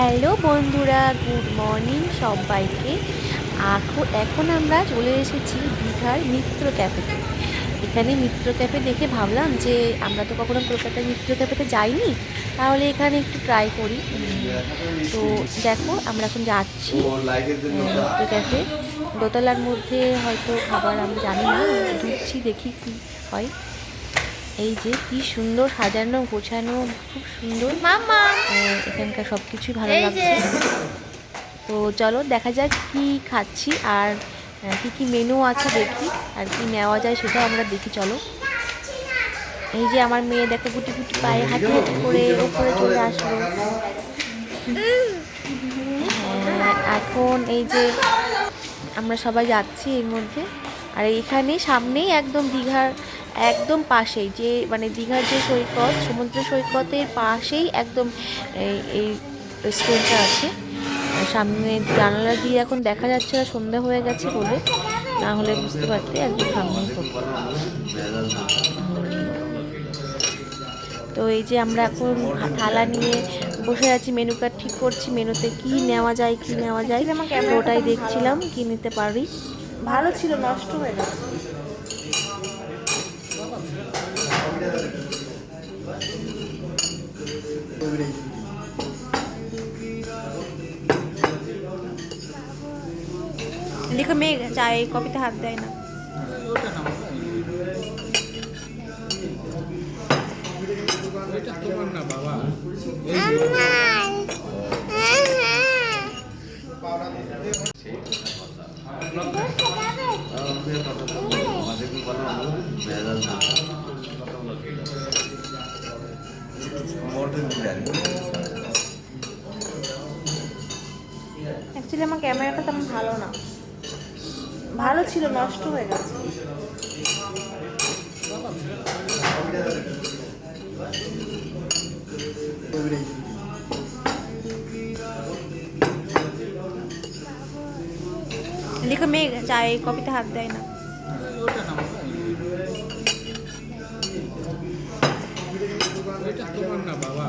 Hello বন্ধুরা, good morning সবাইকে। এখন এখন আমরা চলে এসেছি দীঘার মিত্র ক্যাফেতে এখানে মিত্র ক্যাফে দেখে ভাবলাম যে আমরা তো কখনো কলকাতার মিত্র ক্যাফেতে যাইনি, তাহলে এখানে একটু ট্রাই করি। তো দেখো, আমরা এখন যাচ্ছি মিত্র ক্যাফে। দোতলার মধ্যে হয়তো খাবার, আমি জানি না, ঢুকছি দেখি কি হয়। এই যে কি সুন্দর সাজানো গোছানো খুব সুন্দর। মামা। এখানকার সব কিছুই ভালো লাগছে। তো চলো দেখা যাক কি খাচ্ছি আর কি কি মেনু আছে দেখি আর কি নেওয়া যায় সেটাও আমরা দেখি চলো। এই যে আমার মেয়ে দেখো গুটি গুটি পায়ে হাঁটি হাঁটি করে ওপরে চলে আসলো। হ্যাঁ, এখন এই যে আমরা সবাই যাচ্ছি এর মধ্যে। আর এইখানে সামনেই একদম দীঘার একদম পাশেই যে মানে দীঘার যে সৈকত সমুদ্র সৈকতের পাশেই একদম এই রেস্টুরেন্টটা আছে। সামনে জানালা দিয়ে এখন দেখা যাচ্ছে না সন্ধ্যা হয়ে গেছে বলে। না হলে বুঝতে পারতে একদম সামনেই পড়তো তো এই যে আমরা এখন থালা নিয়ে বসে আছি মেনু কার্ড ঠিক করছি মেনুতে কি নেওয়া যায় কি নেওয়া যায় ওটাই দেখছিলাম কি নিতে পারি? ভালো ছিল নষ্ট হয়ে গেছে। দেখো মেয়ে চায় কপিতে হাত দেয় না অ্যাকচুয়ালি আমার ক্যামেরাটা তেমন ভালো না ভালো ছিল নষ্ট হয়ে গেছে। দেখো মেয়ে চায় কপিতে হাত দেয় না। এটা তোমার না বাবা।